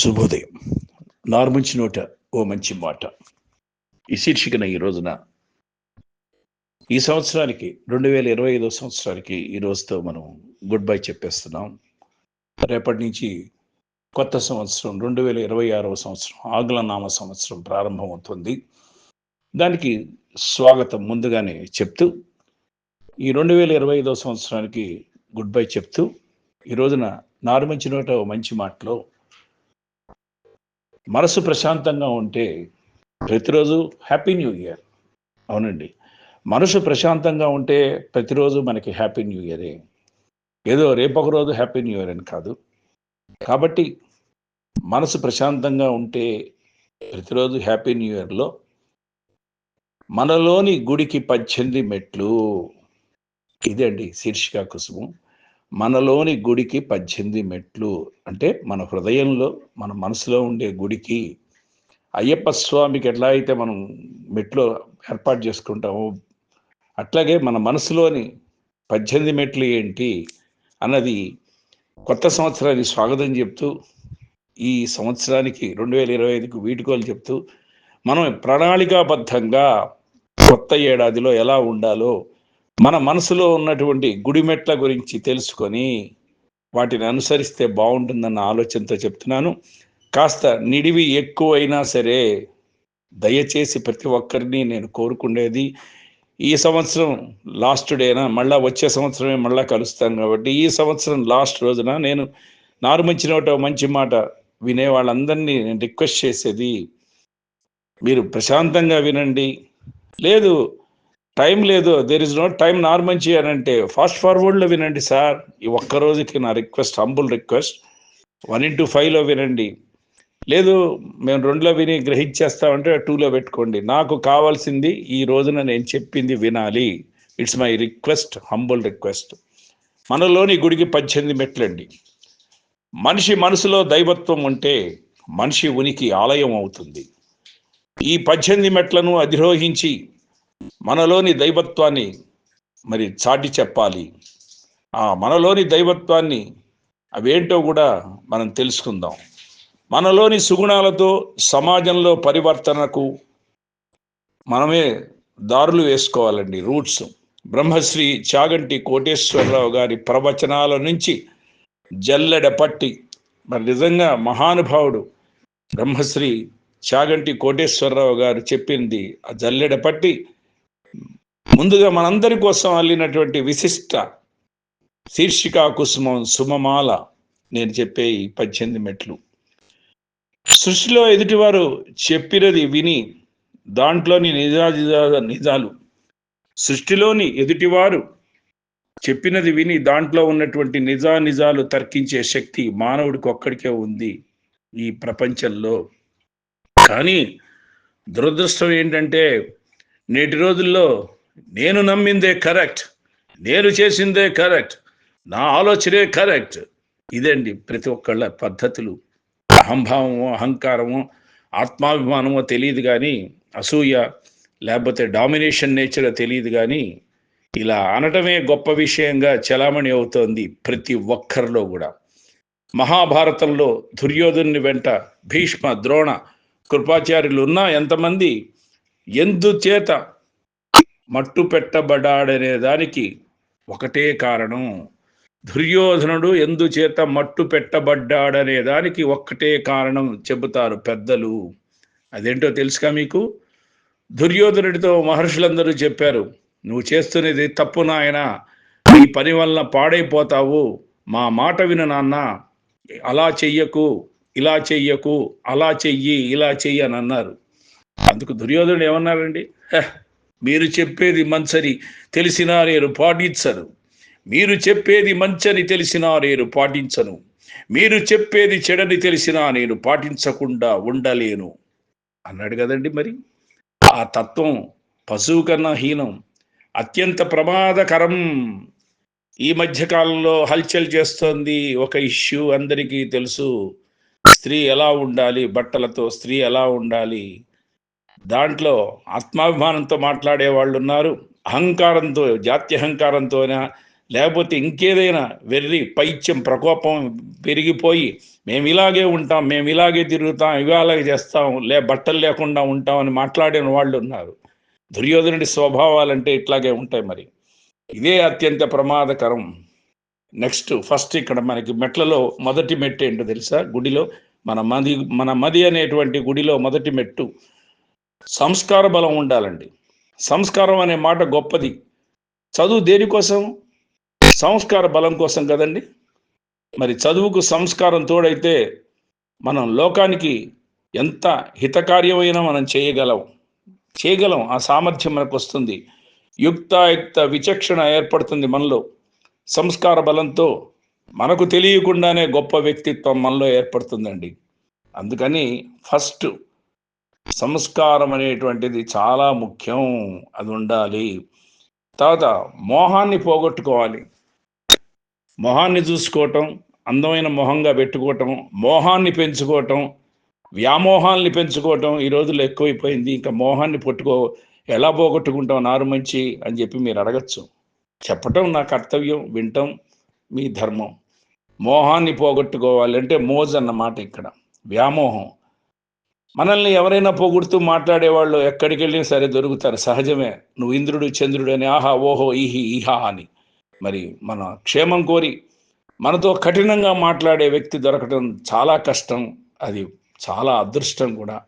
శుభోదయం. నార్మంచి నోట ఓ మంచి మాట. ఈ శీర్షికన ఈ రోజున ఈ సంవత్సరానికి రెండు వేల ఇరవై ఐదో సంవత్సరానికి ఈ రోజుతో మనం గుడ్ బై చెప్పేస్తున్నాం. రేపటి నుంచి కొత్త సంవత్సరం రెండు వేల ఇరవై ఆరవ సంవత్సరం ఆంగ్ల నామ సంవత్సరం ప్రారంభమవుతుంది. దానికి స్వాగతం ముందుగానే చెప్తూ ఈ రెండు వేల ఇరవై ఐదో సంవత్సరానికి గుడ్ బై చెప్తూ ఈ రోజున నారుమంచి నోట ఓ మంచి మాటలో మనసు ప్రశాంతంగా ఉంటే ప్రతిరోజు హ్యాపీ న్యూ ఇయర్. అవునండి. మనసు ప్రశాంతంగా ఉంటే ప్రతిరోజు మనకి హ్యాపీ న్యూ ఇయరే. ఏదో రేపొక రోజు హ్యాపీ న్యూ ఇయర్ అని కాదు. కాబట్టి మనసు ప్రశాంతంగా ఉంటే ప్రతిరోజు హ్యాపీ న్యూ ఇయర్లో మనలోని గుడికి పద్దెనిమిది మెట్లు. ఇదే అండి శీర్షిక కుసుమం మనలోని గుడికి పద్దెనిమిది మెట్లు అంటే మన హృదయంలో మన మనసులో ఉండే గుడికి అయ్యప్ప స్వామికి ఎట్లా అయితే మనం మెట్లు ఏర్పాటు చేసుకుంటామో అట్లాగే మన మనసులోని పద్దెనిమిది మెట్లు ఏంటి అన్నది కొత్త సంవత్సరానికి స్వాగతం చెప్తూ ఈ సంవత్సరానికి రెండు వేల ఇరవై ఐదుకు వీటుకోలు చెప్తూ మనం ప్రణాళికాబద్ధంగా కొత్త ఏడాదిలో ఎలా ఉండాలో మన మనసులో ఉన్నటువంటి గుడిమెట్ల గురించి తెలుసుకొని వాటిని అనుసరిస్తే బాగుంటుందన్న ఆలోచనతో చెప్తున్నాను. కాస్త నిడివి ఎక్కువైనా సరే దయచేసి ప్రతి ఒక్కరిని నేను కోరుకునేది ఈ సంవత్సరం లాస్ట్ డేనా? మళ్ళా వచ్చే సంవత్సరమే మళ్ళా కలుస్తాం కాబట్టి ఈ సంవత్సరం లాస్ట్ రోజున నేను నారుమంచి నోట మంచి మాట వినే వాళ్ళందరినీ నేను రిక్వెస్ట్ చేసేది మీరు ప్రశాంతంగా వినండి. లేదు టైం లేదు. There is no time Narmanchi అని అంటే ఫాస్ట్ ఫార్వర్డ్లో వినండి సార్. ఈ ఒక్క రోజుకి నా request humble request one into ఫైవ్లో వినండి. లేదు మేము రెండులో విని గ్రహించేస్తామంటే టూలో పెట్టుకోండి. నాకు కావాల్సింది ఈ రోజున నేను చెప్పింది వినాలి. It's my request humble request మనలోని గుడికి పద్దెనిమిది మెట్లండి. మనిషి మనసులో దైవత్వం ఉంటే మనిషి ఉనికి ఆలయం అవుతుంది. ఈ పద్దెనిమిది మెట్లను అధిరోహించి మనలోని దైవత్వాన్ని మరి చాటి చెప్పాలి. ఆ మనలోని దైవత్వాన్ని అవేంటో కూడా మనం తెలుసుకుందాం. మనలోని సుగుణాలతో సమాజంలో పరివర్తనకు మనమే దారులు వేసుకోవాలండి రూట్స్. బ్రహ్మశ్రీ చాగంటి కోటేశ్వరరావు గారి ప్రవచనాల నుంచి జల్లెడ పట్టి మరి నిజంగా మహానుభావుడు బ్రహ్మశ్రీ చాగంటి కోటేశ్వరరావు గారు చెప్పింది ఆ జల్లెడ పట్టి ముందుగా మనందరి కోసం అల్లినటువంటి విశిష్ట శీర్షికా కుసుమం సుమమాల నేను చెప్పే ఈ పద్దెనిమిది మెట్లు. సృష్టిలో ఎదుటివారు చెప్పినది విని దాంట్లోని నిజా నిజాలు సృష్టిలోని ఎదుటివారు చెప్పినది విని దాంట్లో ఉన్నటువంటి నిజా నిజాలు తర్కించే శక్తి మానవుడికి ఒక్కడికే ఉంది ఈ ప్రపంచంలో. కానీ దురదృష్టం ఏంటంటే నేటి రోజుల్లో నేను నమ్మిందే కరెక్ట్. నేను చేసిందే కరెక్ట్. నా ఆలోచనే కరెక్ట్. ఇదండి ప్రతి ఒక్కళ్ళ పద్ధతులు. అహంభావమో అహంకారమో ఆత్మాభిమానమో తెలియదు కానీ అసూయ లేకపోతే డామినేషన్ నేచర్ తెలియదు కానీ ఇలా అనటమే గొప్ప విషయంగా చలామణి అవుతోంది ప్రతి ఒక్కరిలో కూడా. మహాభారతంలో దుర్యోధుని వెంట భీష్మ ద్రోణ కృపాచార్యులు ఉన్నా ఎంతమంది ఎందుచేత మట్టు పెట్టబడాడనే దానికి ఒకటే కారణం. దుర్యోధనుడు ఎందుచేత మట్టు పెట్టబడ్డాడనే దానికి ఒక్కటే కారణం చెబుతారు పెద్దలు. అదేంటో తెలుసుగా మీకు? దుర్యోధనుడితో మహర్షులందరూ చెప్పారు నువ్వు చేస్తున్నది తప్పు నాయన ఈ పని వలన పాడైపోతావు. మా మాట విను నాన్న అలా చెయ్యకు ఇలా చెయ్యకు అలా చెయ్యి ఇలా చెయ్యి అని అన్నారు. అందుకు దుర్యోధనుడు ఏమన్నారండి మీరు చెప్పేది మంచని తెలిసినా నేను పాటించను. మీరు చెప్పేది మంచని తెలిసినా నేను పాటించను. మీరు చెప్పేది చెడని తెలిసినా నేను పాటించకుండా ఉండలేను. అన్నాడు కదండి మరి. ఆ తత్వం పశువు కన్నా హీనం అత్యంత ప్రమాదకరం. ఈ మధ్యకాలంలో హల్చల్ చేస్తోంది ఒక ఇష్యూ అందరికీ తెలుసు. స్త్రీ ఎలా ఉండాలి? బట్టలతో స్త్రీ ఎలా ఉండాలి? దాంట్లో ఆత్మాభిమానంతో మాట్లాడే వాళ్ళు ఉన్నారు అహంకారంతో జాత్యహంకారంతోనా లేకపోతే ఇంకేదైనా వెర్రి పైత్యం ప్రకోపం పెరిగిపోయి మేము ఇలాగే ఉంటాం మేము ఇలాగే తిరుగుతాం ఇవాళ చేస్తాం లే బట్టలు లేకుండా ఉంటాం అని మాట్లాడిన వాళ్ళు ఉన్నారు దుర్యోధనుడి స్వభావాలంటే ఇట్లాగే ఉంటాయి మరి. ఇదే అత్యంత ప్రమాదకరం. నెక్స్ట్ ఫస్ట్ ఇక్కడ మనకి మెట్లలో మొదటి మెట్టు ఏంటో తెలుసా? గుడిలో మన మది మన మది అనేటువంటి గుడిలో మొదటి మెట్టు. సంస్కార బలం ఉండాలండి. సంస్కారం అనే మాట గొప్పది. చదువు దేనికోసం సంస్కార బలం కోసం కదండి. మరి చదువుకు సంస్కారం తోడైతే మనం లోకానికి ఎంత హితకార్యమైనా మనం చేయగలం. చేయగలం. ఆ సామర్థ్యం మనకు వస్తుంది యుక్తాయుక్త విచక్షణ ఏర్పడుతుంది మనలో. సంస్కార బలంతో మనకు తెలియకుండానే గొప్ప వ్యక్తిత్వం మనలో ఏర్పడుతుందండి. అందుకని ఫస్ట్ సంస్కారం అనేటువంటిది చాలా ముఖ్యం. అది ఉండాలి. తర్వాత మోహాన్ని పోగొట్టుకోవాలి. మొహాన్ని చూసుకోవటం అందమైన మొహంగా పెట్టుకోవటం మోహాన్ని పెంచుకోవటం వ్యామోహాల్ని పెంచుకోవటం ఈ రోజుల్లో ఎక్కువైపోయింది. ఇంకా మోహాన్ని పట్టుకో ఎలా పోగొట్టుకుంటాం నారు మంచి అని చెప్పి మీరు అడగచ్చు. చెప్పటం నా కర్తవ్యం వినటం మీ ధర్మం. మోహాన్ని పోగొట్టుకోవాలి అంటే మోజ్ అన్నమాట ఇక్కడ. వ్యామోహం. మనల్ని ఎవరైనా పొగుడుతూ మాట్లాడేవాళ్ళు ఎక్కడికి వెళ్ళినా సరే దొరుకుతారు. సహజమే. నువ్వు ఇంద్రుడు చంద్రుడు అని ఆహా ఓహో ఈహి ఈహా అని. మరి మన క్షేమం కోరి మనతో కఠినంగా మాట్లాడే వ్యక్తి దొరకడం చాలా కష్టం. అది చాలా అదృష్టం కూడా.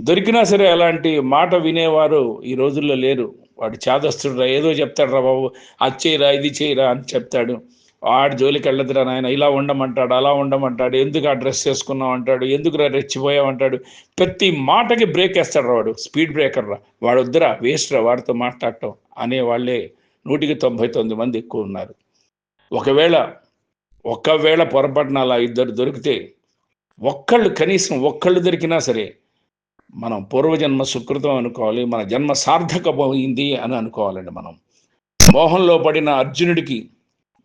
దొరికినా సరే అలాంటి మాట వినేవారు ఈ రోజుల్లో లేరు. వాడు చేదస్తుడురా ఏదో చెప్తాడు బాబు. అది చేయరా ఇది చేయరా అని చెప్తాడు. వాడు జోలికి వెళ్ళదురా నాయన ఇలా ఉండమంటాడు అలా ఉండమంటాడు ఎందుకు ఆ డ్రెస్ వేసుకున్నావు అంటాడు ఎందుకు రా రెచ్చిపోయావు అంటాడు. ప్రతి మాటకి బ్రేక్ వేస్తాడు వాడు స్పీడ్ బ్రేకర్ రా. వాడు వద్దురా వేస్ట్ రా వాడితో మాట్లాడటం అనే వాళ్ళే నూటికి తొంభై తొమ్మిది మంది ఎక్కువ ఉన్నారు. ఒకవేళ ఒకవేళ పొరపాటున అలా ఇద్దరు దొరికితే ఒక్కళ్ళు కనీసం ఒక్కళ్ళు దొరికినా సరే మనం పూర్వజన్మ సుకృతం అనుకోవాలి మన జన్మ సార్థకమైంది అని అనుకోవాలండి మనం. మోహంలో పడిన అర్జునుడికి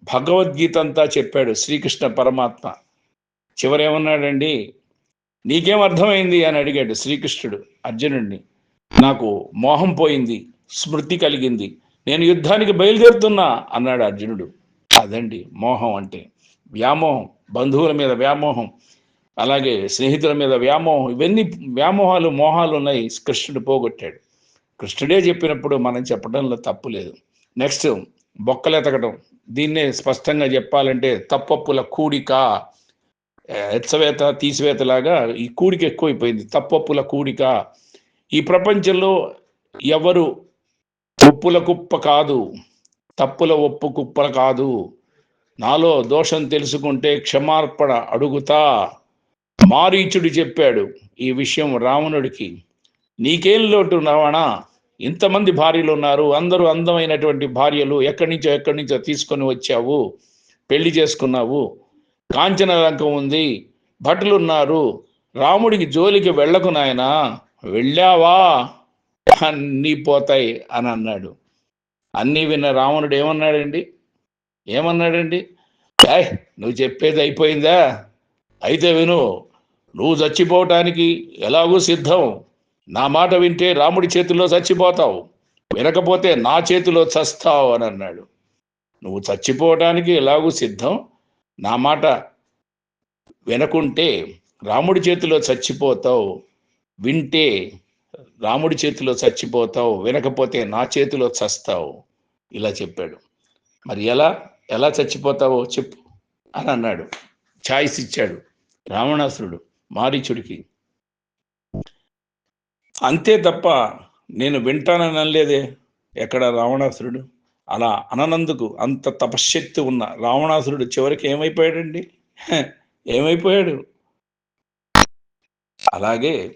భగవద్గీత అంతా చెప్పాడు శ్రీకృష్ణ పరమాత్మ. చివరేమన్నాడండి? నీకేం అర్థమైంది అని అడిగాడు శ్రీకృష్ణుడు అర్జునుడిని. నాకు మోహం పోయింది స్మృతి కలిగింది నేను యుద్ధానికి బయలుదేరుతున్నా అన్నాడు అర్జునుడు. అదండి మోహం అంటే. వ్యామోహం బంధువుల మీద వ్యామోహం అలాగే స్నేహితుల మీద వ్యామోహం ఇవన్నీ వ్యామోహాలు మోహాలు ఉన్నాయి కృష్ణుడు పోగొట్టాడు. కృష్ణుడే చెప్పినప్పుడు మనం చెప్పడంలో తప్పు లేదు. నెక్స్ట్ బొక్కలు దీన్నే స్పష్టంగా చెప్పాలంటే తప్పప్పుల కూడిక. ఎచ్చవేత తీసివేతలాగా ఈ కూడిక ఎక్కువైపోయింది. తప్పప్పుల కూడిక. ఈ ప్రపంచంలో ఎవరు ఉప్పుల కుప్ప కాదు తప్పుల ఒప్పు కుప్పల కాదు. నాలో దోషం తెలుసుకుంటే క్షమార్పణ అడుగుతా. మారీచుడు చెప్పాడు ఈ విషయం రావణుడికి. నీకేం లోటు రావణా? ఇంతమంది భార్యలు ఉన్నారు అందరూ అందమైనటువంటి భార్యలు ఎక్కడి నుంచో ఎక్కడి నుంచో తీసుకొని వచ్చావు పెళ్ళి చేసుకున్నావు కాంచన లంకం ఉంది భటులు ఉన్నారు రాముడికి జోలికి వెళ్ళకు నాయనా వెళ్ళావా? అన్నీ పోతాయి అని అన్నాడు. అన్నీ విన్న రావణుడు ఏమన్నాడండి? ఏమన్నాడండి? ఏయ్ నువ్వు చెప్పేది అయిపోయిందా? అయితే విను నువ్వు చచ్చిపోవటానికి ఎలాగూ సిద్ధం. నా మాట వింటే రాముడి చేతిలో చచ్చిపోతావు. వినకపోతే నా చేతిలో చస్తావు అని అన్నాడు. నువ్వు చచ్చిపోవటానికి ఎలాగూ సిద్ధం? నా మాట వినకుంటే రాముడి చేతిలో చచ్చిపోతావు. వింటే రాముడి చేతిలో చచ్చిపోతావు. వినకపోతే నా చేతిలో చస్తావు. ఇలా చెప్పాడు. మరి ఎలా? ఎలా చచ్చిపోతావో చెప్పు అని అన్నాడు. ఛాయిస్ ఇచ్చాడు రావణాసురుడు మారీచుడికి. అంతే తప్ప నేను వింటాననలేదే ఎక్కడ రావణాసురుడు? అలా అననందుకు అంత తపశ్శక్తి ఉన్న రావణాసురుడు చివరికి ఏమైపోయాడండి? ఏమైపోయాడు? అలాగే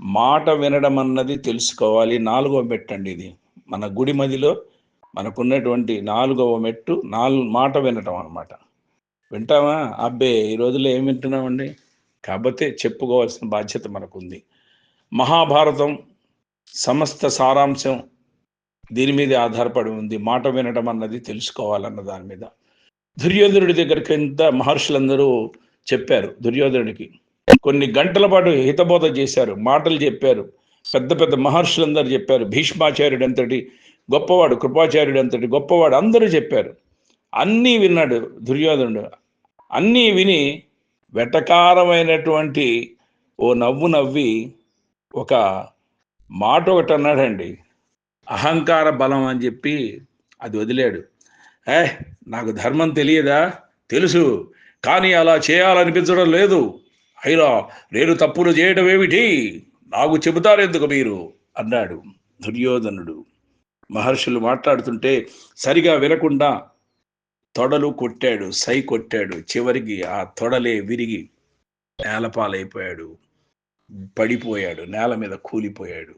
మాట వినడం అన్నది తెలుసుకోవాలి. నాలుగవ మెట్టండి ఇది. మన గుడి మదిలో మనకున్నటువంటి నాలుగవ మెట్టు నాలుగు మాట వినటం అన్నమాట. వింటామా అబ్బే ఈ రోజుల్లో ఏం వింటున్నామండి? కాకపోతే చెప్పుకోవాల్సిన బాధ్యత మనకుంది. మహాభారతం సమస్త సారాంశం దీని మీద ఆధారపడి ఉంది. మాట వినడం అన్నది తెలుసుకోవాలన్న దాని మీద. దుర్యోధనుడి దగ్గరికి ఎంత మహర్షులందరూ చెప్పారు దుర్యోధనుడికి. కొన్ని గంటల పాటు హితబోధ చేశారు మాటలు చెప్పారు పెద్ద పెద్ద మహర్షులందరూ చెప్పారు భీష్మాచార్యుడు అంతటి గొప్పవాడు కృపాచార్యుడు అంతటి గొప్పవాడు అందరూ చెప్పారు. అన్నీ విన్నాడు దుర్యోధనుడు. అన్నీ విని వెటకారమైనటువంటి ఓ నవ్వు నవ్వి ఒక మాట ఒకటి అన్నాడండి. అహంకార బలం అని చెప్పి అది వదిలాడు. ఏ నాకు ధర్మం తెలియదా? తెలుసు. కానీ అలా చేయాలనిపించడం లేదు. అయినా నేను తప్పులు చేయడం ఏమిటి? నాకు చెబుతారెందుకు మీరు? అన్నాడు దుర్యోధనుడు. మహర్షులు మాట్లాడుతుంటే సరిగా వినకుండా తొడలు కొట్టాడు సై కొట్టాడు. చివరికి ఆ తొడలే విరిగి నేలపాలైపోయాడు. పడిపోయాడు నేల మీద కూలిపోయాడు.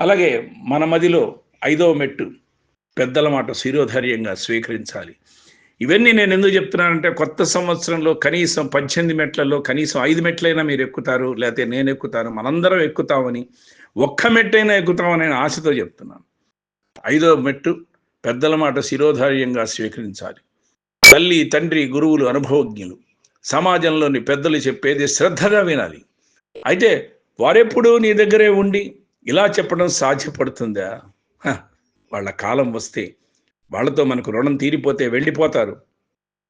అలాగే మన మదిలో ఐదవ మెట్టు పెద్దల మాట శిరోధైర్యంగా స్వీకరించాలి. ఇవన్నీ నేను ఎందుకు చెప్తున్నానంటే కొత్త సంవత్సరంలో కనీసం పద్దెనిమిది మెట్లలో కనీసం ఐదు మెట్లైనా మీరు ఎక్కుతారు లేకపోతే నేను ఎక్కుతాను మనందరం ఎక్కుతామని ఒక్క మెట్టైనా ఎక్కుతామని నేను ఆశతో చెప్తున్నాను. ఐదవ మెట్టు పెద్దల మాట శిరోధార్యంగా స్వీకరించాలి. తల్లి తండ్రి గురువులు అనుభవజ్ఞులు సమాజంలోని పెద్దలు చెప్పేది శ్రద్ధగా వినాలి. అయితే వారెప్పుడు నీ దగ్గరే ఉండి ఇలా చెప్పడం సాధ్యపడుతుందా? వాళ్ళ కాలం వస్తే వాళ్ళతో మనకు రుణం తీరిపోతే వెళ్ళిపోతారు.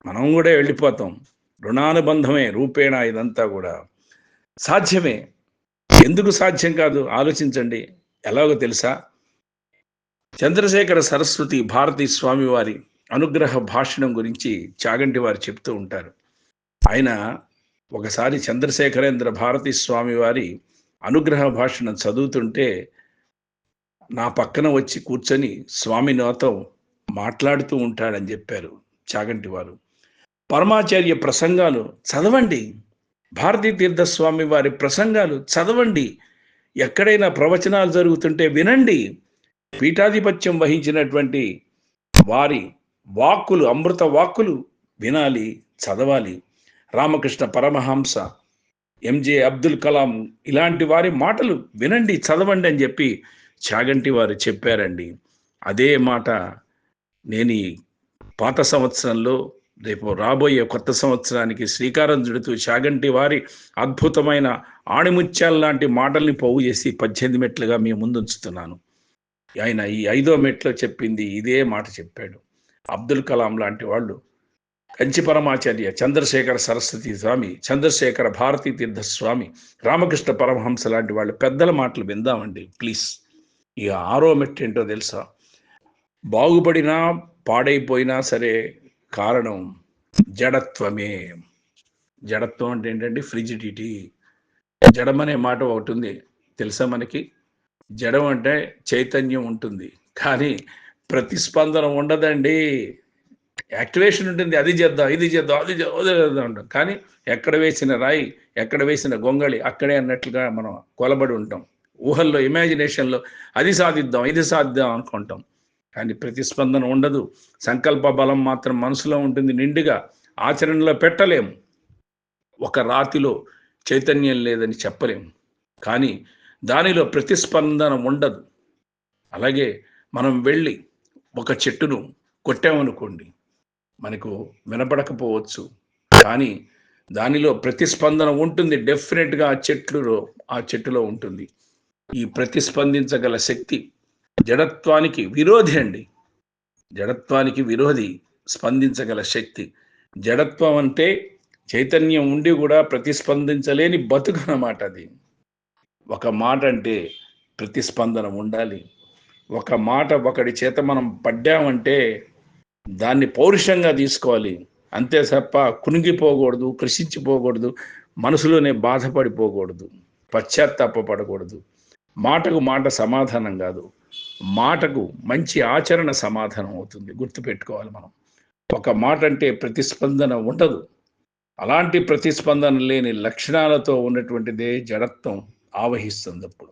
మనం కూడా వెళ్ళిపోతాం. రుణానుబంధమే రూపేణ ఇదంతా కూడా. సాధ్యమే. ఎందుకు సాధ్యం కాదు? ఆలోచించండి. ఎలాగో తెలుసా? చంద్రశేఖర సరస్వతి భారతీ స్వామివారి అనుగ్రహ భాషణం గురించి చాగంటి వారు చెప్తూ ఉంటారు. ఆయన ఒకసారి చంద్రశేఖరేంద్ర భారతీ స్వామి వారి అనుగ్రహ భాషను చదువుతుంటే నా పక్కన వచ్చి కూర్చొని స్వామి నాతో మాట్లాడుతూ ఉంటాడని చెప్పారు చాగంటి వారు. పరమాచార్య ప్రసంగాలు చదవండి. భారతీ తీర్థస్వామి వారి ప్రసంగాలు చదవండి. ఎక్కడైనా ప్రవచనాలు జరుగుతుంటే వినండి. పీఠాధిపత్యం వహించినటువంటి వారి వాక్కులు అమృత వాక్కులు వినాలి చదవాలి. రామకృష్ణ పరమహంస ఎంజే అబ్దుల్ కలాం ఇలాంటి వారి మాటలు వినండి చదవండి అని చెప్పి చాగంటి వారు చెప్పారండి. అదే మాట నేను పాత సంవత్సరంలో రేపు రాబోయే కొత్త సంవత్సరానికి శ్రీకారం చుడుతూ చాగంటి వారి అద్భుతమైన ఆణిముత్యాల లాంటి మాటల్ని పోగు చేసి పద్దెనిమిది మెట్లుగా మీ ముందు ఉంచుతున్నాను ఆయన ఈ ఐదో మెట్లో చెప్పింది ఇదే మాట చెప్పాడు. అబ్దుల్ కలాం లాంటి వాళ్ళు కంచి పరమాచార్య చంద్రశేఖర సరస్వతి స్వామి చంద్రశేఖర భారతీ తీర్థ స్వామి రామకృష్ణ పరమహంస లాంటి వాళ్ళ పెద్దల మాటలు విందామండి ప్లీజ్ ఇక ఆరో మెట్టు ఏంటో తెలుసా? బాగుపడినా పాడైపోయినా సరే కారణం జడత్వమే. జడత్వం అంటే ఏంటంటే ఫ్రిజిడిటీ జడం అనే మాట ఒకటి ఉంది తెలుసా మనకి? జడం అంటే చైతన్యం ఉంటుంది కానీ ప్రతిస్పందన ఉండదండి. యాక్టివేషన్ ఉంటుంది అది చేద్దాం ఇది చేద్దాం అది చేద్దాం అది చేద్దాం కానీ ఎక్కడ వేసిన రాయి ఎక్కడ వేసిన గొంగళి అక్కడే అన్నట్లుగా మనం కొలబడి ఉంటాం. ఊహల్లో ఇమాజినేషన్లో అది సాధిద్దాం ఇది సాధిద్దాం అనుకుంటాం. కానీ ప్రతిస్పందన ఉండదు. సంకల్ప బలం మాత్రం మనసులో ఉంటుంది నిండుగా ఆచరణలో పెట్టలేము. ఒక రాతిలో చైతన్యం లేదని చెప్పలేము. కానీ దానిలో ప్రతిస్పందన ఉండదు. అలాగే మనం వెళ్ళి ఒక చెట్టును కొట్టామనుకోండి మనకు వినపడకపోవచ్చు. కానీ దానిలో ప్రతిస్పందన ఉంటుంది. డెఫినెట్గా ఆ చెట్టులో ఆ చెట్టులో ఉంటుంది. ఈ ప్రతిస్పందించగల శక్తి జడత్వానికి విరోధి అండి. జడత్వానికి విరోధి స్పందించగల శక్తి. జడత్వం అంటే చైతన్యం ఉండి కూడా ప్రతిస్పందించలేని బతుకు అన్నమాట అది. ఒక మాట అంటే ప్రతిస్పందన ఉండాలి. ఒక మాట ఒకడి చేత మనం పడ్డామంటే దాన్ని పౌరుషంగా తీసుకోవాలి. అంతే తప్ప కునిగిపోకూడదు కృషించిపోకూడదు మనసులోనే బాధపడిపోకూడదు పశ్చాత్తాపడకూడదు మాటకు మాట సమాధానం కాదు. మాటకు మంచి ఆచరణ సమాధానం అవుతుంది. గుర్తుపెట్టుకోవాలి మనం. ఒక మాట అంటే ప్రతిస్పందన ఉండదు. అలాంటి ప్రతిస్పందన లేని లక్షణాలతో ఉన్నటువంటిదే జడత్వం ఆవహిస్తుంది అప్పుడు.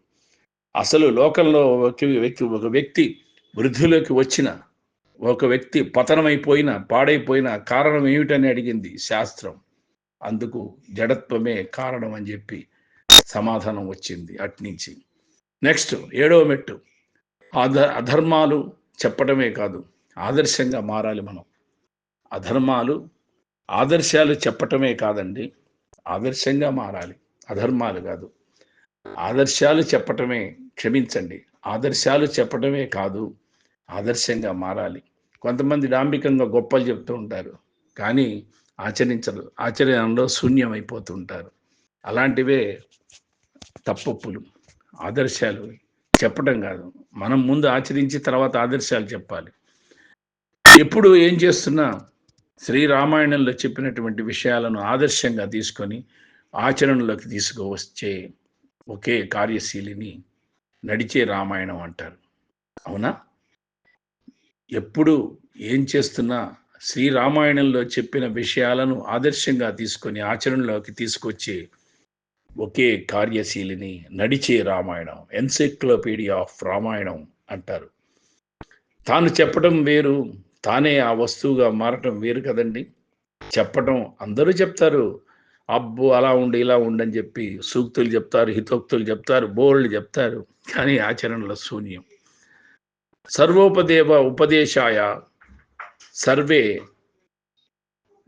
అసలు లోకంలో ఒక వ్యక్తి ఒక వ్యక్తి వృద్ధిలోకి వచ్చిన ఒక వ్యక్తి పతనమైపోయిన పాడైపోయిన కారణం ఏమిటని అడిగింది శాస్త్రం. అందుకు జడత్వమే కారణం అని చెప్పి సమాధానం వచ్చింది అట్నుంచి నెక్స్ట్ ఏడవ మెట్టు. అధ అధర్మాలు చెప్పటమే కాదు ఆదర్శంగా మారాలి మనం. అధర్మాలు ఆదర్శాలు చెప్పటమే కాదండి ఆదర్శంగా మారాలి. అధర్మాలు కాదు. ఆదర్శాలు చెప్పటమే క్షమించండి. ఆదర్శాలు చెప్పటమే కాదు ఆదర్శంగా మారాలి. కొంతమంది డాంబికంగా గొప్పలు చెప్తూ ఉంటారు. కానీ ఆచరించరు. ఆచరణలో శూన్యం అయిపోతుంటారు అలాంటివే తప్పప్పులు ఆదర్శాలు చెప్పడం కాదు. మనం ముందు ఆచరించి తర్వాత ఆదర్శాలు చెప్పాలి. ఎప్పుడు ఏం చేస్తున్నా శ్రీరామాయణంలో చెప్పినటువంటి విషయాలను ఆదర్శంగా తీసుకొని ఆచరణలోకి తీసుకువచ్చే ఒకే కార్యశీలిని నడిచే రామాయణం అంటారు. అవునా? ఎప్పుడు ఏం చేస్తున్నా శ్రీరామాయణంలో చెప్పిన విషయాలను ఆదర్శంగా తీసుకొని ఆచరణలోకి తీసుకొచ్చే ఒకే కార్యశీలిని నడిచే రామాయణం ఎన్సైక్లోపీడియా ఆఫ్ రామాయణం అంటారు. తాను చెప్పడం వేరు తానే ఆ వస్తువుగా మారటం వేరు కదండి. చెప్పటం అందరూ చెప్తారు. అబ్బో అలా ఉండి ఇలా ఉండని చెప్పి సూక్తులు చెప్తారు హితోక్తులు చెప్తారు బోర్లు చెప్తారు. కానీ ఆచరణలో శూన్యం. సర్వోపదేవ ఉపదేశాయ సర్వే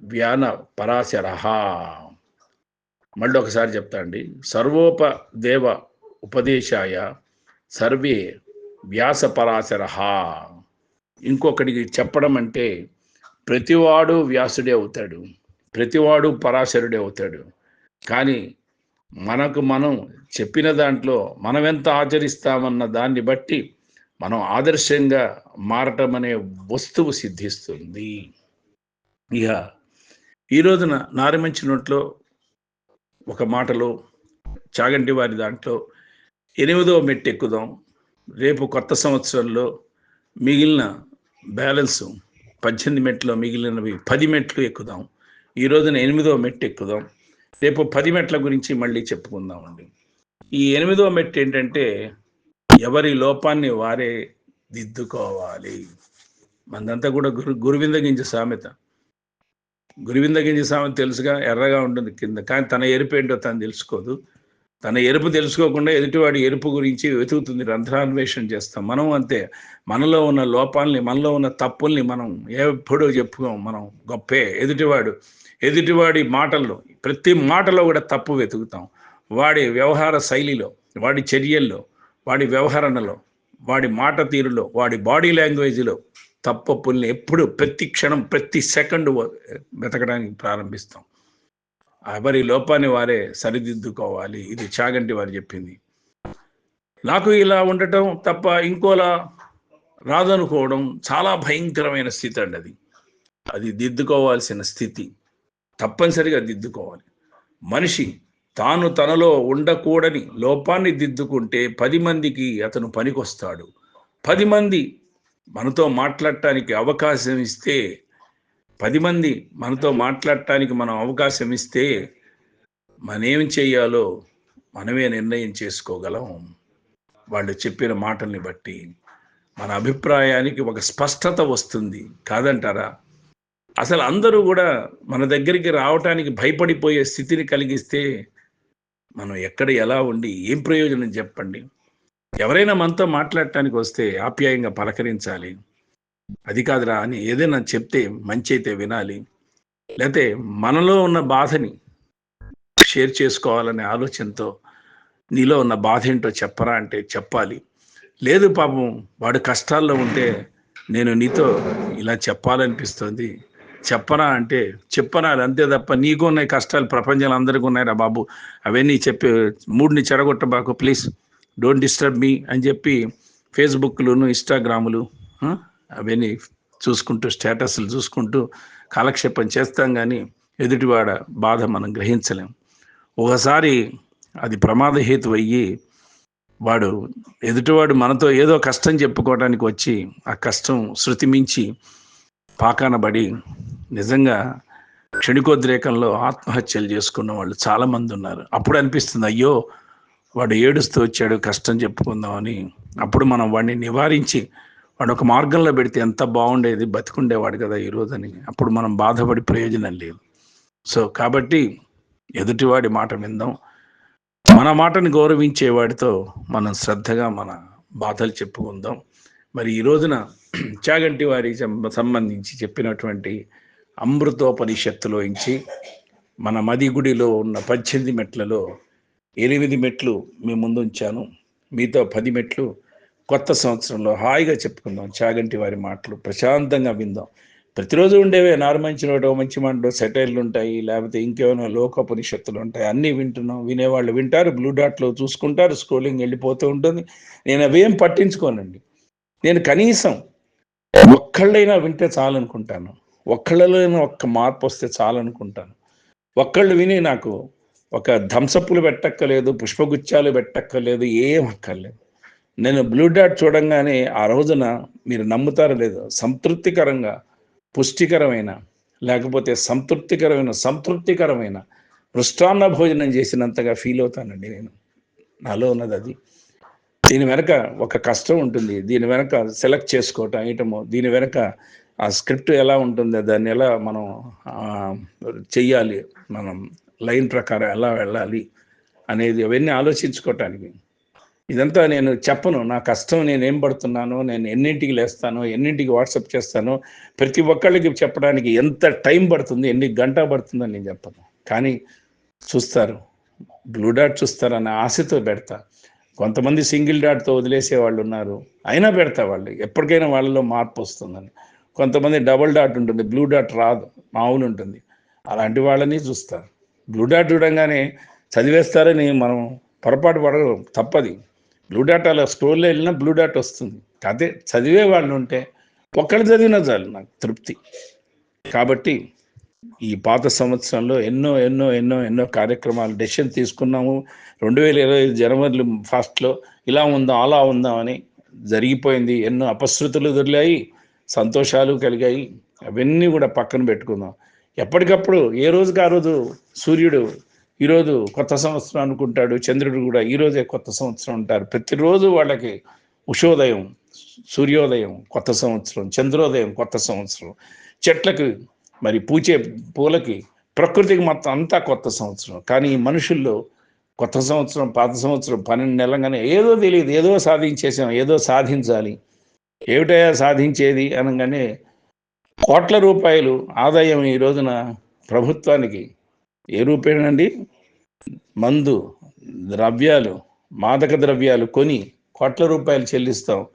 వ్యాన పరాశరహ మళ్ళీ ఒకసారి చెప్తా అండి. సర్వోపదేవ ఉపదేశాయ సర్వే వ్యాస పరాశరహ ఇంకొకటికి చెప్పడం అంటే ప్రతివాడు వ్యాసుడే అవుతాడు. ప్రతివాడు పరాశరుడే అవుతాడు. కానీ మనకు మనం చెప్పిన దాంట్లో మనం ఎంత ఆచరిస్తామన్న దాన్ని బట్టి మనం ఆదర్శంగా మారటం అనే వస్తువు సిద్ధిస్తుంది. ఇక ఈ రోజున నారిమంచి నోట్లో ఒక మాటలో చాగంటి వారి దాంట్లో ఎనిమిదవ మెట్టు ఎక్కుదాం రేపు కొత్త సంవత్సరంలో మిగిలిన బ్యాలెన్స్ పద్దెనిమిది మెట్లో మిగిలినవి పది మెట్లు ఎక్కుదాం ఈ రోజున ఎనిమిదవ మెట్టు ఎక్కుదాం రేపు పది మెట్ల గురించి మళ్ళీ చెప్పుకుందామండి. ఈ ఎనిమిదవ మెట్టు ఏంటంటే ఎవరి లోపాన్ని వారే దిద్దుకోవాలి. మందంతా కూడా గురు గురువింద గింజ సామెత. గురువింద గింజ సామెత తెలుసుగా ఎర్రగా ఉంటుంది కింద. కానీ తన ఎరుపు ఏంటో తను తెలుసుకోదు. తన ఎరుపు తెలుసుకోకుండా ఎదుటివాడి ఎరుపు గురించి వెతుకుతుంది రంధ్రాన్వేషణ చేస్తాం. మనం అంతే. మనలో ఉన్న లోపాలని మనలో ఉన్న తప్పుల్ని మనం ఎప్పుడో చెప్పుకోం. మనం గొప్పే. ఎదుటివాడు ఎదుటివాడి మాటల్లో ప్రతి మాటలో కూడా తప్పు వెతుకుతాం. వాడి వ్యవహార శైలిలో వాడి చర్యల్లో వాడి వ్యవహరణలో వాడి మాట తీరులో వాడి బాడీ లాంగ్వేజ్లో తప్పప్పుల్ని ఎప్పుడు ప్రతి క్షణం ప్రతి సెకండ్ వెతకడానికి ప్రారంభిస్తాం. ఎవరి లోపాన్ని వారే సరిదిద్దుకోవాలి ఇది చాగంటి వారు చెప్పింది. నాకు ఇలా ఉండటం తప్ప ఇంకోలా రాదనుకోవడం చాలా భయంకరమైన స్థితి అండి అది. అది దిద్దుకోవాల్సిన స్థితి. తప్పనిసరిగా దిద్దుకోవాలి. మనిషి తాను తనలో ఉండకూడని లోపాన్ని దిద్దుకుంటే పది మందికి అతను పనికొస్తాడు. పది మంది మనతో మాట్లాడటానికి అవకాశం ఇస్తే పది మంది మనతో మాట్లాడటానికి మనం అవకాశం ఇస్తే మనేం చేయాలో మనమే నిర్ణయం చేసుకోగలం. వాళ్ళు చెప్పిన మాటల్ని బట్టి మన అభిప్రాయానికి ఒక స్పష్టత వస్తుంది. కాదంటారా? అసలు అందరూ కూడా మన దగ్గరికి రావటానికి భయపడిపోయే స్థితిని కలిగిస్తే మనం ఎక్కడ ఎలా ఉండి ఏం ప్రయోజనం చెప్పండి? ఎవరైనా మనతో మాట్లాడటానికి వస్తే ఆప్యాయంగా పలకరించాలి. అది కాదురా అని ఏదైనా చెప్తే మంచి అయితే వినాలి. లేకపోతే మనలో ఉన్న బాధని షేర్ చేసుకోవాలనే ఆలోచనతో నీలో ఉన్న బాధ ఏంటో చెప్పరా అంటే చెప్పాలి. లేదు పాపం వాడు కష్టాల్లో ఉంటే నేను నీతో ఇలా చెప్పాలనిపిస్తుంది. చెప్పరా అంటే చెప్పనాలి అంతే తప్ప నీకు ఉన్నాయి కష్టాలు ప్రపంచంలో అందరికీ ఉన్నాయిరా బాబు. అవన్నీ చెప్పి మూడ్ని చెడగొట్టబాకు ప్లీజ్. డోంట్ డిస్టర్బ్ మీ అని చెప్పి ఫేస్బుక్లోను ఇన్స్టాగ్రాములు అవన్నీ చూసుకుంటూ స్టేటస్లు చూసుకుంటూ కాలక్షేపం చేస్తాం కానీ ఎదుటివాడ బాధ మనం గ్రహించలేం. ఒకసారి అది ప్రమాదహేతు అయ్యి వాడు ఎదుటివాడు మనతో ఏదో కష్టం చెప్పుకోవడానికి వచ్చి ఆ కష్టం శృతి మించి పాకాన పడి నిజంగా క్షణికోద్రేకంలో ఆత్మహత్యలు చేసుకున్న వాళ్ళు చాలామంది ఉన్నారు. అప్పుడు అనిపిస్తుంది అయ్యో వాడు ఏడుస్తూ వచ్చాడు కష్టం చెప్పుకుందామని. అప్పుడు మనం వాడిని నివారించి వాడు ఒక మార్గంలో పెడితే ఎంత బాగుండేది బతికుండేవాడు కదా ఈరోజని అప్పుడు మనం బాధపడి ప్రయోజనం లేదు. సో కాబట్టి ఎదుటివాడి మాట విందాం. మన మాటని గౌరవించే వాడితో మనం శ్రద్ధగా మన బాధలు చెప్పుకుందాం. మరి ఈ రోజున చాగంటి వారికి సం- సంబంధించి చెప్పినటువంటి అమృతోపనిషత్తులో ఇంచి మన మదిగుడిలో ఉన్న పద్దెనిమిది మెట్లలో ఎనిమిది మెట్లు మీ ముందుంచాను. మీతో పది మెట్లు కొత్త సంవత్సరంలో హాయిగా చెప్పుకుందాం. చాగంటి వారి మాటలు ప్రశాంతంగా విందాం. ప్రతిరోజు ఉండేవే నార్మంచిన ఒకటి మంచి మాటలు సెటైర్లు ఉంటాయి లేకపోతే ఇంకేమైనా లోకోపనిషత్తులు ఉంటాయి. అన్నీ వింటున్నాం. వినేవాళ్ళు వింటారు బ్లూ డాట్లో చూసుకుంటారు స్క్రోలింగ్ వెళ్ళిపోతూ ఉంటుంది. నేను అవేం పట్టించుకోనండి. నేను కనీసం ఒక్కళ్ళైనా వింటే చాలనుకుంటాను. ఒక్కళ్ళలోనే ఒక్క మార్పు వస్తే చాలనుకుంటాను. ఒక్కళ్ళు విని నాకు ఒక ధంసప్పులు పెట్టక్కర్లేదు పుష్పగుచ్చాలు పెట్టక్కర్లేదు ఏం అక్కర్లేదు. నేను బ్లూ డాట్ చూడంగానే ఆ రోజున మీరు నమ్ముతారో లేదో సంతృప్తికరంగా పుష్టికరమైన లేకపోతే సంతృప్తికరమైన సంతృప్తికరమైన మృష్టాన్న భోజనం చేసినంతగా ఫీల్ అవుతానండి నేను. నాలో ఉన్నది అది. దీని వెనక ఒక కష్టం ఉంటుంది. దీని వెనక సెలెక్ట్ చేసుకోవటం ఐటమ్ దీని వెనక ఆ స్క్రిప్ట్ ఎలా ఉంటుందో దాన్ని ఎలా మనం చెయ్యాలి మనం లైన్ ప్రకారం ఎలా వెళ్ళాలి అనేది అవన్నీ ఆలోచించుకోవటానికి. ఇదంతా నేను చెప్పను. నా కష్టం నేను ఏం పడుతున్నానో నేను ఎన్నింటికి లేస్తానో ఎన్నింటికి వాట్సాప్ చేస్తానో ప్రతి ఒక్కళ్ళకి చెప్పడానికి ఎంత టైం పడుతుంది ఎన్ని గంట పడుతుందని నేను చెప్పను. కానీ చూస్తారు. బ్లూ డాట్ చూస్తారన్న ఆశతో పెడతా. కొంతమంది సింగిల్ డాట్తో వదిలేసే వాళ్ళు ఉన్నారు. అయినా పెడతా వాళ్ళు. ఎప్పటికైనా వాళ్ళలో మార్పు వస్తుందని. కొంతమంది డబుల్ డాట్ ఉంటుంది బ్లూ డాట్ రాదు మామూలు ఉంటుంది. అలాంటి వాళ్ళని చూస్తారు. బ్లూ డాట్ చూడంగానే చదివేస్తారని మనం పొరపాటు పడరు తప్పది. బ్లూ డాట్ అలా స్టోర్లో వెళ్ళినా బ్లూ డాట్ వస్తుంది. అదే చదివే వాళ్ళు ఉంటే ఒక్కళ్ళు చదివినా చాలు నాకు తృప్తి. కాబట్టి ఈ పాత సంవత్సరంలో ఎన్నో ఎన్నో ఎన్నో ఎన్నో కార్యక్రమాలు డెసిషన్ తీసుకున్నాము. రెండు వేల ఇరవై జనవరి ఫాస్ట్లో ఇలా ఉందాం అలా ఉందాం అని జరిగిపోయింది. ఎన్నో అపశృతులు దొరికాయి సంతోషాలు కలిగాయి. అవన్నీ కూడా పక్కన పెట్టుకుందాం. ఎప్పటికప్పుడు ఏ రోజుకి ఆ రోజు సూర్యుడు ఈరోజు కొత్త సంవత్సరం అనుకుంటాడు చంద్రుడు కూడా ఈరోజే కొత్త సంవత్సరం ఉంటారు ప్రతిరోజు వాళ్ళకి ఉషోదయం సూర్యోదయం కొత్త సంవత్సరం చంద్రోదయం కొత్త సంవత్సరం. చెట్లకు మరి పూచే పూలకి ప్రకృతికి మొత్తం అంతా కొత్త సంవత్సరం. కానీ మనుషుల్లో కొత్త సంవత్సరం పాత సంవత్సరం పన్నెండు నెలగానే ఏదో తెలియదు. ఏదో సాధించేసాం ఏదో సాధించాలి. ఏమిటయా సాధించేది అనగానే కోట్ల రూపాయలు ఆదాయం ఈ రోజున ప్రభుత్వానికి. ఏ రూపేనండి మందు ద్రవ్యాలు మాదక ద్రవ్యాలు కొని కోట్ల రూపాయలు చెల్లిస్తాం.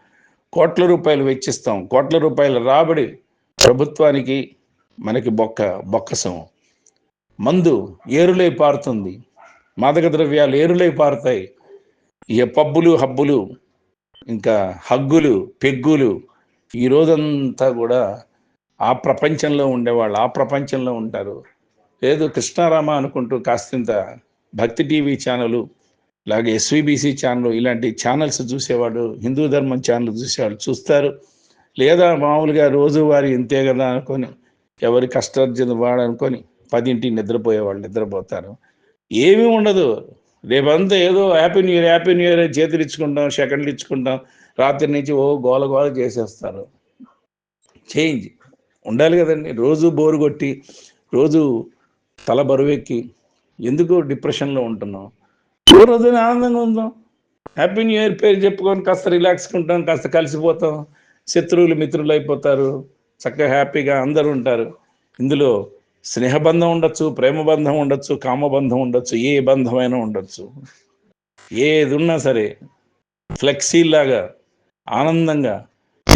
కోట్ల రూపాయలు వెచ్చిస్తాం. కోట్ల రూపాయల రాబడి ప్రభుత్వానికి మనకి బొక్క బొక్కసం. మందు ఏరులై పారుతుంది. మాదక ద్రవ్యాలు ఏరులై పారుతాయి. ఇక పబ్బులు హబ్బులు ఇంకా హగ్గులు పెగ్గులు ఈ రోజంతా కూడా ఆ ప్రపంచంలో ఉండేవాళ్ళు ఆ ప్రపంచంలో ఉంటారు. లేదు కృష్ణారామ అనుకుంటూ కాస్తంత భక్తి టీవీ ఛానల్ అలాగే ఎస్వీబీసీ ఛానల్ ఇలాంటి ఛానల్స్ చూసేవాడు హిందూ ధర్మం ఛానల్ చూసేవాళ్ళు చూస్తారు. లేదా మామూలుగా రోజువారి ఇంతే కదా అనుకొని ఎవరి కష్టార్జన వాడనుకొని పదింటికి నిద్రపోయేవాళ్ళు నిద్రపోతారు. ఏమీ ఉండదు. రేపంతా ఏదో happy new year happy new year చేతులు ఇచ్చుకుంటాం సెకండ్లు ఇచ్చుకుంటాం రాత్రి నుంచి ఓ గోల గోల చేసేస్తారు. చేంజ్. ఉండాలి కదండి. రోజు బోరు కొట్టి రోజు తల బరువెక్కి ఎందుకు డిప్రెషన్లో ఉంటున్నాం? ఓ రోజున ఆనందంగా ఉందాం. హ్యాపీ న్యూ ఇయర్ పేరు చెప్పుకొని కాస్త రిలాక్స్గా ఉంటాం కాస్త కలిసిపోతాం. శత్రువులు మిత్రులు అయిపోతారు. చక్కగా హ్యాపీగా అందరూ ఉంటారు. ఇందులో స్నేహబంధం ఉండొచ్చు ప్రేమ బంధం ఉండొచ్చు కామబంధం ఉండొచ్చు ఏ బంధమైనా ఉండొచ్చు. ఏది ఉన్నా సరే ఫ్లెక్సీలాగా ఆనందంగా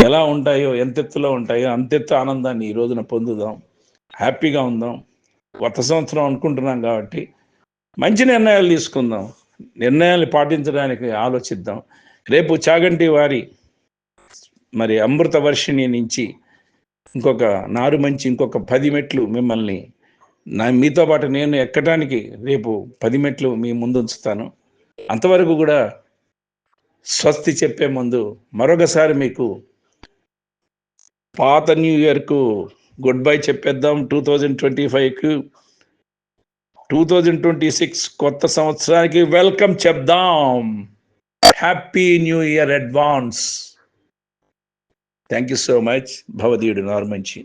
ఎలా ఉంటాయో ఎంతెత్తులో ఉంటాయో అంతెత్తు ఆనందాన్ని ఈ రోజున పొందుదాం. హ్యాపీగా ఉందాం. కొత్త సంవత్సరం అనుకుంటున్నాం కాబట్టి మంచి నిర్ణయాలు తీసుకుందాం. నిర్ణయాలు పాటించడానికి ఆలోచిద్దాం. రేపు చాగంటి వారి మరి అమృత వర్షిణి నుంచి ఇంకొక నారు మంచి ఇంకొక పది మెట్లు మిమ్మల్ని నా మీతో పాటు నేను ఎక్కడానికి రేపు పది మెట్లు మీ ముందు ఉంచుతాను. అంతవరకు కూడా స్వస్తి చెప్పే ముందు మరొకసారి మీకు పాత న్యూ ఇయర్కు గుడ్ బై చెప్పేద్దాం. టూ థౌజండ్ ట్వంటీ ఫైవ్కు టూ థౌజండ్ ట్వంటీ సిక్స్ కొత్త సంవత్సరానికి వెల్కమ్ చెప్దాం. Happy new year advance. Thank you so much భవదీయుడు నార్మంచి